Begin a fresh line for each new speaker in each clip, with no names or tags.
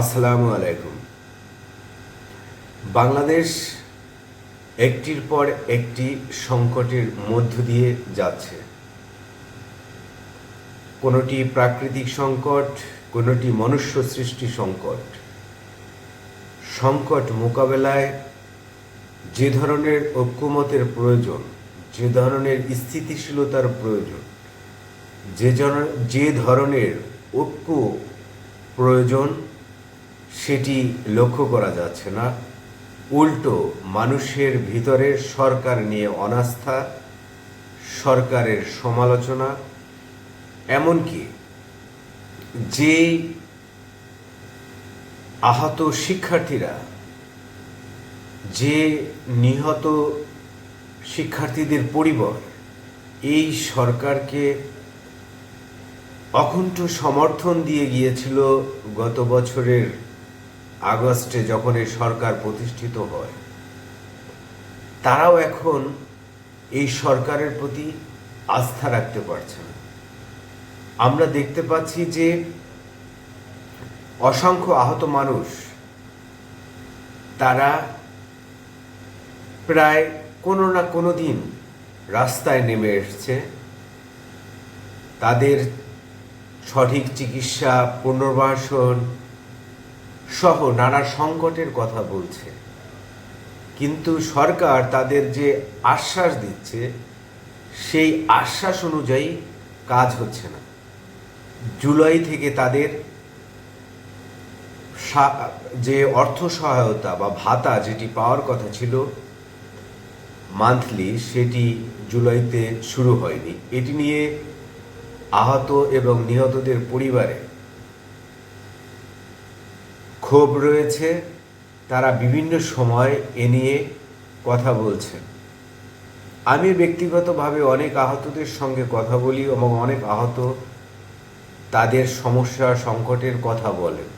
আসসালামু আলাইকুম। বাংলাদেশ একটির পর একটি সংকটের মধ্য দিয়ে যাচ্ছে। কোনোটি প্রাকৃতিক সংকট, কোনোটি মনুষ্য সৃষ্টি সংকট। সংকট মোকাবেলায় যে ধরনের ঐক্যমতের প্রয়োজন, যে ধরনের স্থিতিশীলতার প্রয়োজন, যে যে ধরনের ঐক্য প্রয়োজন সেটি লক্ষ্য করা যাচ্ছে না। উল্টো, মানুষের ভিতরে সরকার নিয়ে অনাস্থা, সরকারের সমালোচনা, এমনকি যে আহত শিক্ষার্থীরা, যে নিহত শিক্ষার্থীদের পরিবার, এই সরকারকে অকুণ্ঠ সমর্থন দিয়ে গিয়েছিল গত বছরের আগস্টে যখন এই সরকার প্রতিষ্ঠিত হয়, তারাও এখন এই সরকারের প্রতি আস্থা রাখতে পারছে না। আমরা দেখতে পাচ্ছি যে অসংখ্য আহত মানুষ তারা প্রায় কোনো না কোনো দিন রাস্তায় নেমে এসছে। তাদের সঠিক চিকিৎসা, পুনর্বাসন সহ নানা সংকটের কথা বলছে। কিন্তু সরকার তাদের যে আশ্বাস দিচ্ছে, সেই আশ্বাস অনুযায়ী কাজ হচ্ছে না। জুলাই থেকে তাদের যে অর্থ সহায়তা বা ভাতা যেটি পাওয়ার কথা ছিল, মান্থলি সেটি জুলাইতে শুরু হয়নি। এটি নিয়ে আহত এবং নিহতদের পরিবারে ক্ষোভ রয়েছে, তারা বিভিন্ন সময় এ নিয়ে কথা বলছেন আমি ব্যক্তিগতভাবে অনেক আহতদের সঙ্গে কথা বলি এবং অনেক আহত তাদের সমস্যা সংকটের কথা বলেন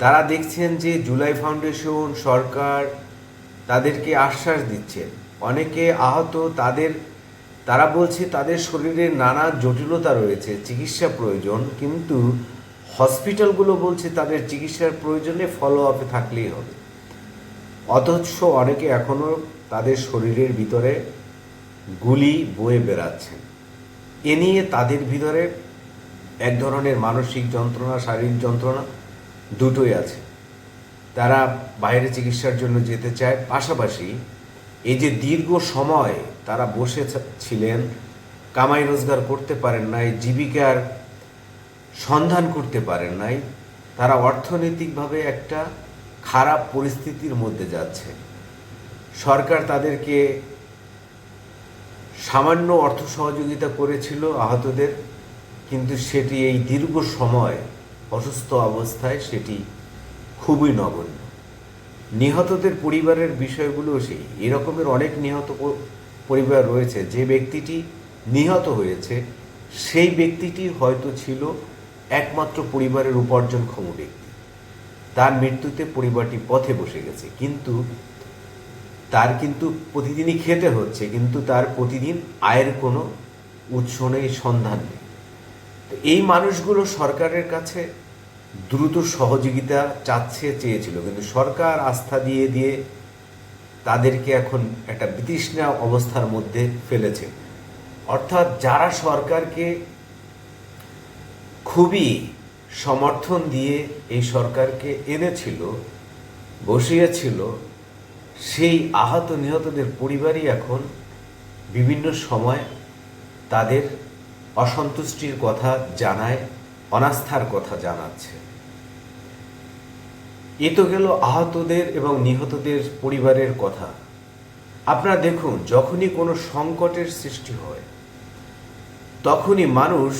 তারা দেখছেন যে জুলাই ফাউন্ডেশন সরকার তাদেরকে আশ্বাস দিচ্ছেন অনেকে আহত তাদের, তারা বলছে তাদের শরীরে নানা জটিলতা রয়েছে, চিকিৎসা প্রয়োজন, কিন্তু হসপিটালগুলো বলছে তাদের চিকিৎসার প্রয়োজনে ফলো আপে থাকলেই হবে। অথচ অনেকে এখনও তাদের শরীরের ভিতরে গুলি বয়ে বেড়াচ্ছেন। এ নিয়ে তাদের ভিতরে এক ধরনের মানসিক যন্ত্রণা, শারীরিক যন্ত্রণা দুটোই আছে। তারা বাইরে চিকিৎসার জন্য যেতে চায়। পাশাপাশি এই যে দীর্ঘ সময় তারা বসে ছিলেন, কামাই রোজগার করতে পারেন না এই জীবিকার সন্ধান করতে পারেন নাই, তারা অর্থনৈতিকভাবে একটা খারাপ পরিস্থিতির মধ্যে যাচ্ছে। সরকার তাদেরকে সামান্য অর্থ সহযোগিতা করেছিল আহতদের, কিন্তু সেটি এই দীর্ঘ সময়, অসুস্থ অবস্থায় সেটি খুবই নগণ্য। নিহতদের পরিবারের বিষয়গুলো সেই, এরকমের অনেক নিহত পরিবার রয়েছে, যে ব্যক্তিটি নিহত হয়েছে, সেই ব্যক্তিটি হয়তো ছিল একমাত্র পরিবারের উপার্জনক্ষম ব্যক্তি। তার মৃত্যুতে পরিবারটি পথে বসে গেছে, কিন্তু তার কিন্তু প্রতিদিনই খেতে হচ্ছে, কিন্তু তার প্রতিদিন আয়ের কোনো উৎস নেই, সন্ধান নেই। তো এই মানুষগুলো সরকারের কাছে দ্রুত সহযোগিতা চাচ্ছে, চেয়েছিল, কিন্তু সরকার আস্থা দিয়ে দিয়ে তাদেরকে এখন একটা বিতৃষ্ণা অবস্থার মধ্যে ফেলেছে। অর্থাৎ যারা সরকারকে খুবই সমর্থন দিয়ে এই সরকারকে এনেছিল, বসিয়েছিল। সেই আহত নিহতদের পরিবারই এখন বিভিন্ন সময় তাদের অসন্তুষ্টির কথা জানায়, অনাস্থার কথা জানাচ্ছে। এ তো গেল আহতদের এবং নিহতদের পরিবারের কথা। আপনারা দেখুন, যখনই কোনো সংকটের সৃষ্টি হয় তখনই মানুষ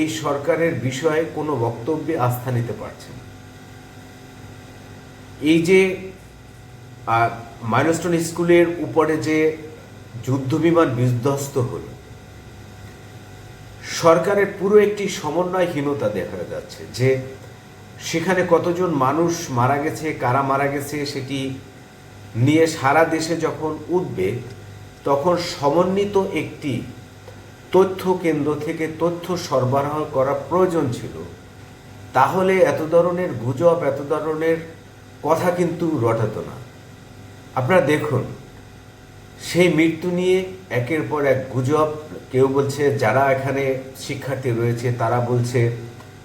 এই সরকারের বিষয়ে কোনো বক্তব্যে আস্থা নিতে পারছে না। এই যে মাইলস্টোন স্কুলের উপরে যে যুদ্ধবিমান বিধ্বস্ত হল, সরকারের পুরো একটি সমন্বয়হীনতা দেখা যাচ্ছে যে, সেখানে কতজন মানুষ মারা গেছে, কারা মারা গেছে সেটি নিয়ে সারা দেশে যখন উঠবে, তখন সমন্বিত একটি তথ্য কেন্দ্র থেকে তথ্য সরবরাহ করা প্রয়োজন ছিল। তাহলে এত ধরনের গুজব, এত ধরনের কথা কিন্তু রটাতো না। আপনারা দেখুন, সেই মৃত্যু নিয়ে একের পর এক গুজব। কেউ বলছে, যারা এখানে শিক্ষার্থী রয়েছে, তারা বলছে,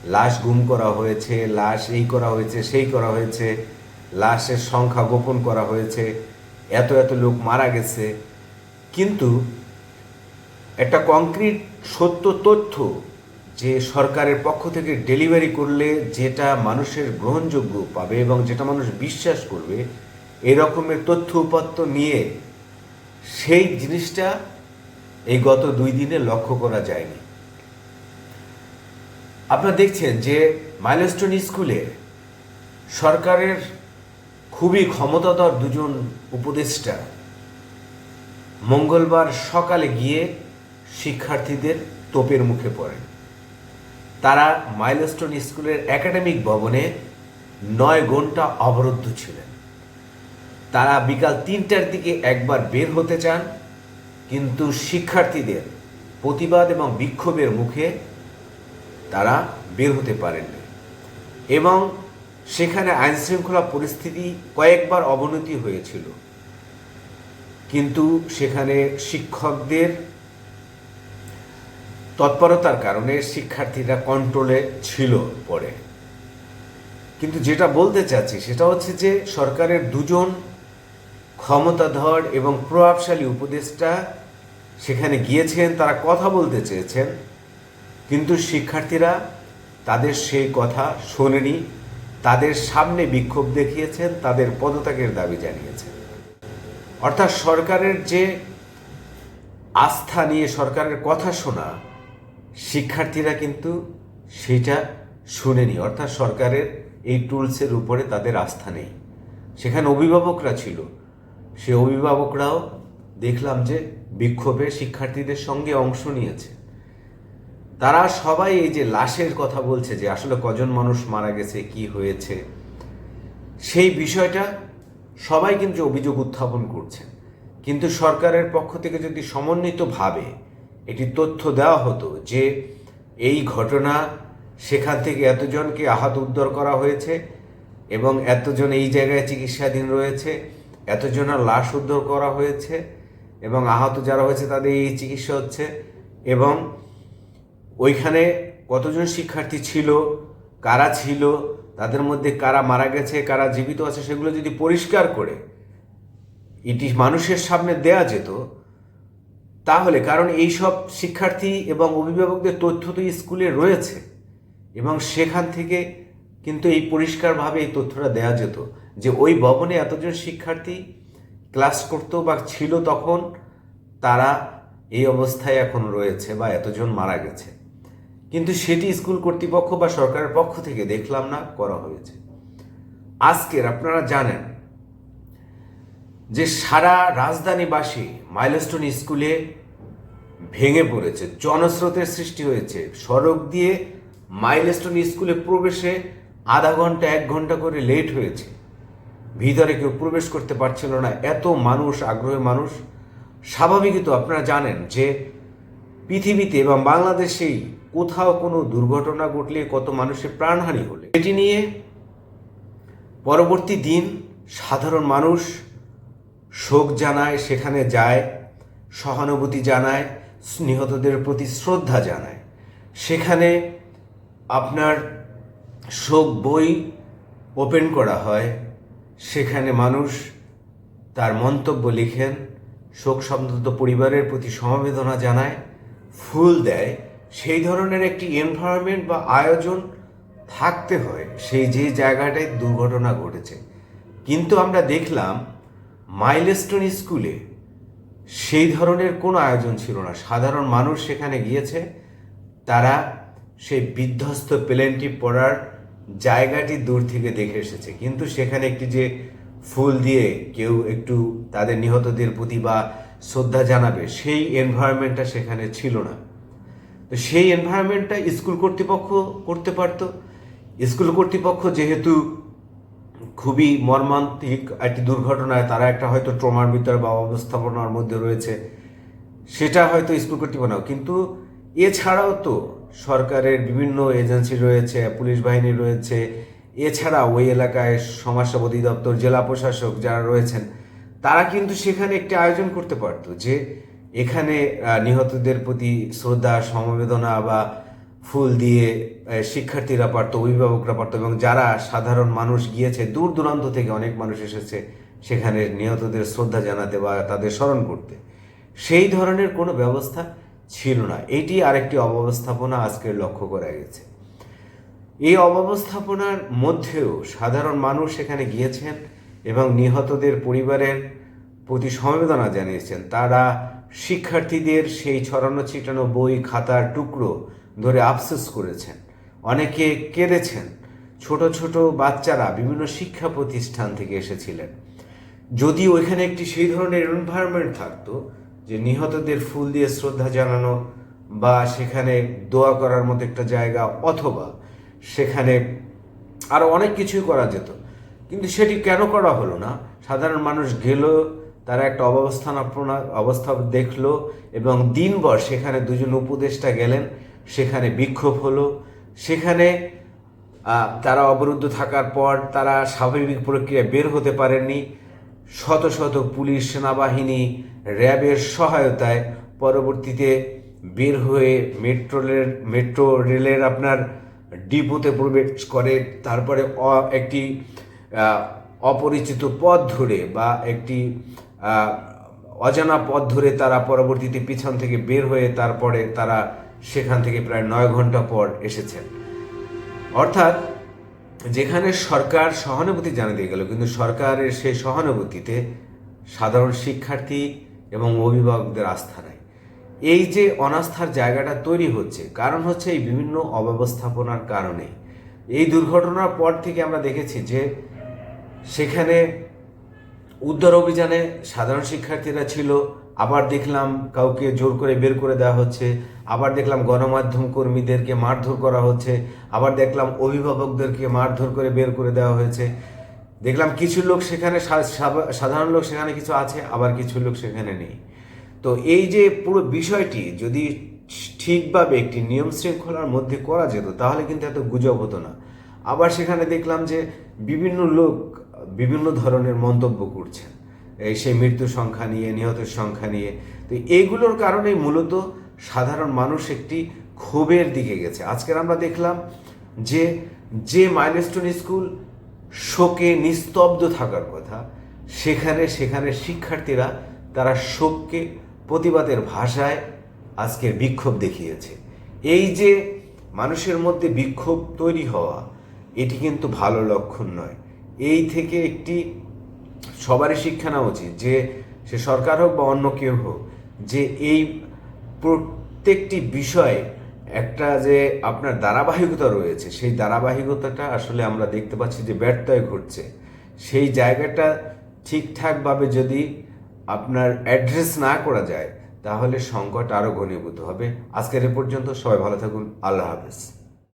লাশ গুম করা হয়েছে, লাশ এই করা হয়েছে, সেই করা হয়েছে, লাশের সংখ্যা গোপন করা হয়েছে, এত এত লোক মারা গেছে। কিন্তু একটা কংক্রিট সত্য তথ্য যে সরকারের পক্ষ থেকে ডেলিভারি করলে যেটা মানুষের গ্রহণযোগ্য পাবে এবং যেটা মানুষ বিশ্বাস করবে, এরকমের তথ্য উপাত্ত নিয়ে সেই জিনিসটা এই গত দুই দিনে লক্ষ্য করা যায়নি। আপনারা দেখছেন যে মাইলস্টোন স্কুলে সরকারের খুবই ক্ষমতাধর দুজন উপদেষ্টা মঙ্গলবার সকালে গিয়ে শিক্ষার্থীদের তোপের মুখে পড়েন। তারা মাইলস্টোন স্কুলের একাডেমিক ভবনে নয় ঘণ্টা অবরুদ্ধ ছিলেন। তারা বিকাল তিনটার দিকে একবার বের হতে চান, কিন্তু শিক্ষার্থীদের প্রতিবাদ এবং বিক্ষোভের মুখে তারা বের হতে পারেননি। এবং সেখানে আইনশৃঙ্খলা পরিস্থিতি কয়েকবার অবনতি হয়েছিল। কিন্তু সেখানে শিক্ষকদের তৎপরতার কারণে শিক্ষার্থীরা কন্ট্রোলে ছিল পরে। কিন্তু যেটা বলতে চাচ্ছি সেটা হচ্ছে যে সরকারের দুজন ক্ষমতাধর এবং প্রভাবশালী উপদেষ্টা সেখানে গিয়েছেন, তারা কথা বলতে চেয়েছেন, কিন্তু শিক্ষার্থীরা তাদের সেই কথা শোনেনি, তাদের সামনে বিক্ষোভ দেখিয়েছেন, তাদের পদত্যাগের দাবি জানিয়েছেন। অর্থাৎ সরকারের যে আস্থা নিয়ে সরকারের কথা শোনা শিক্ষার্থীরা কিন্তু সেটা শুনেনি। অর্থাৎ সরকারের এই টুলসের উপরে তাদের আস্থা নেই। সেখানে অভিভাবকরা ছিল। সে অভিভাবকরাও দেখলাম যে বিক্ষোভে শিক্ষার্থীদের সঙ্গে অংশ নিয়েছে। তারা সবাই এই যে লাশের কথা বলছে যে আসলে কজন মানুষ মারা গেছে, কি হয়েছে, সেই বিষয়টা সবাই কিন্তু অভিযোগ উত্থাপন করছেন কিন্তু সরকারের পক্ষ থেকে যদি সমন্বিতভাবে এটি তথ্য দেওয়া হতো যে এই ঘটনা সেখান থেকে এতজনকে আহত উদ্ধার করা হয়েছে এবং এতজন এই জায়গায় চিকিৎসাধীন রয়েছে, এতজনের লাশ উদ্ধার করা হয়েছে এবং আহত যারা হয়েছে তাদের এই চিকিৎসা হচ্ছে এবং ওইখানে কতজন শিক্ষার্থী ছিল, কারা ছিল, তাদের মধ্যে কারা মারা গেছে, কারা জীবিত আছে সেগুলো যদি পরিষ্কার করে, এটি মানুষের সামনে দেয়া যেত তাহলে, কারণ এই সব শিক্ষার্থী এবং অভিভাবকদের তথ্য তো স্কুলে রয়েছে, এবং সেখান থেকে কিন্তু এই পরিষ্কারভাবে এই তথ্যটা দেওয়া যেত যে ওই ভবনে এতজন শিক্ষার্থী ক্লাস করতো বা ছিল তখন, তারা এই অবস্থায় এখন রয়েছে বা এতজন মারা গেছে। কিন্তু সেটি স্কুল কর্তৃপক্ষ বা সরকারের পক্ষ থেকে দেখলাম না, করা হয়েছে। আজকের, আপনারা জানেন যে সারা রাজধানীবাসী মাইলস্টোন স্কুলে ভেঙে পড়েছে, জনস্রোতের সৃষ্টি হয়েছে। সড়ক দিয়ে মাইলস্টোন স্কুলে প্রবেশে আধা ঘণ্টা, এক ঘণ্টা করে লেট হয়েছে। ভিতরে কেউ প্রবেশ করতে পারছিল না, এত মানুষ আগ্রহী মানুষ। স্বাভাবিকই তো আপনারা জানেন যে পৃথিবীতে এবং বাংলাদেশেই কোথাও কোনো দুর্ঘটনা ঘটলে কত মানুষের প্রাণহানি হলে। এটি নিয়ে পরবর্তী দিন সাধারণ মানুষ শোক জানায়, সেখানে যায়, সহানুভূতি জানায় নিহতদের প্রতি শ্রদ্ধা জানায়। সেখানে আপনার শোক বই ওপেন করা হয়। সেখানে মানুষ তার মন্তব্য লিখেন, শোক সন্তপ্ত পরিবারের প্রতি সমবেদনা জানায়, ফুল দেয়। সেই ধরনের একটি এনভায়রনমেন্ট বা আয়োজন থাকতে হয়। সেই যে জায়গাটায় দুর্ঘটনা ঘটেছে। কিন্তু আমরা দেখলাম মাইলস্টোন স্কুলে সেই ধরনের কোনো আয়োজন ছিল না। সাধারণ মানুষ সেখানে গিয়েছে, তারা সেই বিধ্বস্ত প্লেনটি পড়ার জায়গাটি দূর থেকে দেখে এসেছে। কিন্তু সেখানে একটি যে ফুল দিয়ে কেউ একটু তাদের নিহতদের প্রতি বা শ্রদ্ধা জানাবে, সেই এনভায়রনমেন্টটা সেখানে ছিল না। তো সেই এনভায়রনমেন্টটা স্কুল কর্তৃপক্ষ করতে পারত। স্কুল কর্তৃপক্ষ যেহেতু খুবই মর্মান্তিক একটি দুর্ঘটনায় তারা একটা হয়তো ট্রমার ভিতরে বা অবস্থাপনার মধ্যে রয়েছে। সেটা হয়তো স্কুল কর্তৃপক্ষ কিন্তু এছাড়াও তো সরকারের বিভিন্ন এজেন্সি রয়েছে, পুলিশ বাহিনী রয়েছে। এছাড়া ওই এলাকায় সমাজসেবা অধিদপ্তর, জেলা প্রশাসক যারা রয়েছেন, তারা কিন্তু সেখানে একটি আয়োজন করতে পারতো যে এখানে নিহতদের প্রতি শ্রদ্ধা, সমবেদনা বা ফুল দিয়ে শিক্ষার্থীরা পারতো, অভিভাবকরা পারতো, এবং যারা সাধারণ মানুষ গিয়েছে, দূর দূরান্ত থেকে অনেক মানুষ এসেছে সেখানে নিহতদের শ্রদ্ধা জানাতে বা তাদের স্মরণ করতে। সেই ধরনের কোনো ব্যবস্থা ছিল না। এটি আরেকটি অব্যবস্থাপনা আজকে লক্ষ্য করা গেছে। এই অব্যবস্থাপনার মধ্যেও সাধারণ মানুষ সেখানে গিয়েছেন এবং নিহতদের পরিবারের প্রতি সমবেদনা জানিয়েছেন। তারা শিক্ষার্থীদের সেই ছড়ানো ছিটানো বই, খাতার টুকরো ধরে আফসোস করেছেন। অনেকে কেঁদেছেন। ছোট ছোট বাচ্চারা বিভিন্ন শিক্ষা প্রতিষ্ঠান থেকে এসেছিলেন। যদি ওইখানে একটি সেই ধরনের এনভায়রনমেন্ট থাকতো যে নিহতদের ফুল দিয়ে শ্রদ্ধা জানানো বা সেখানে দোয়া করার মতো একটা জায়গা অথবা সেখানে আরও অনেক কিছুই করা যেত। কিন্তু সেটি কেন করা হলো না? সাধারণ মানুষ গেল, তারা একটা অবস্থানাপনা অবস্থা দেখল এবং দিনভর সেখানে দুজন উপদেষ্টা গেলেন সেখানে বিক্ষোভ হলো। সেখানে তারা অবরুদ্ধ থাকার পর তারা স্বাভাবিক প্রক্রিয়ায় বের হতে পারেননি। শত শত পুলিশ সেনাবাহিনী র্যাবের সহায়তায় পরবর্তীতে বের হয়ে মেট্রো রেল, মেট্রো রেলের আপনার ডিপোতে প্রবেশ করে। তারপরে একটি অপরিচিত পথ ধরে বা একটি অজানা পথ ধরে তারা পরবর্তীতে পিছন থেকে বের হয়ে তারপরে তারা সেখান থেকে প্রায় নয় ঘণ্টা পর এসেছেন। অর্থাৎ যেখানে সরকার সহানুভূতি জানিয়ে গেল, কিন্তু সরকারের সেই সহানুভূতিতে সাধারণ শিক্ষার্থী এবং অভিভাবকদের আস্থা নাই। এই যে অনাস্থার জায়গাটা তৈরি হচ্ছে, কারণ হচ্ছে এই বিভিন্ন অব্যবস্থাপনার কারণে। এই দুর্ঘটনার পর থেকে আমরা দেখেছি যে সেখানে উদ্ধার অভিযানে সাধারণ শিক্ষার্থীরা ছিল, আবার দেখলাম কাউকে জোর করে বের করে দেওয়া হচ্ছে আবার দেখলাম গণমাধ্যম কর্মীদেরকে মারধর করা হচ্ছে, আবার দেখলাম অভিভাবকদেরকে মারধর করে বের করে দেওয়া হয়েছে। দেখলাম কিছু লোক সেখানে সাধারণ লোক সেখানে কিছু আছে, আবার কিছু লোক সেখানে নেই। তো এই যে পুরো বিষয়টি যদি ঠিকভাবে একটি নিয়ম শৃঙ্খলার মধ্যে করা যেত, তাহলে কিন্তু এত গুজব হতো না। আবার সেখানে দেখলাম যে বিভিন্ন লোক বিভিন্ন ধরনের মন্তব্য করছেন। এই সেই মৃত্যু সংখ্যা নিয়ে, নিহতের সংখ্যা নিয়ে। তো এইগুলোর কারণেই মূলত সাধারণ মানুষ একটি ক্ষোভের দিকে গেছে। আজকের আমরা দেখলাম যে যে মাইলস্টোন স্কুল শোকে নিস্তব্ধ থাকার কথা, সেখানে সেখানে শিক্ষার্থীরা তারা শোককে প্রতিবাদের ভাষায় আজকের বিক্ষোভ দেখিয়েছে। এই যে মানুষের মধ্যে বিক্ষোভ তৈরি হওয়া, এটি কিন্তু ভালো লক্ষণ নয়। এই থেকে একটি সবারই শিক্ষা নেওয়া উচিত যে, সে সরকার হোক বা অন্য কেউ হোক, যে এই প্রত্যেকটি বিষয়ে একটা যে আপনার ধারাবাহিকতা রয়েছে, সেই ধারাবাহিকতাটা আসলে আমরা দেখতে পাচ্ছি যে ব্যর্থয় ঘটছে। সেই জায়গাটা ঠিকঠাকভাবে যদি আপনার অ্যাড্রেস না করা যায়, তাহলে সংকট আরও ঘনীভূত হবে। আজকের এ পর্যন্ত সবাই ভালো থাকুন, আল্লাহ হাফেজ।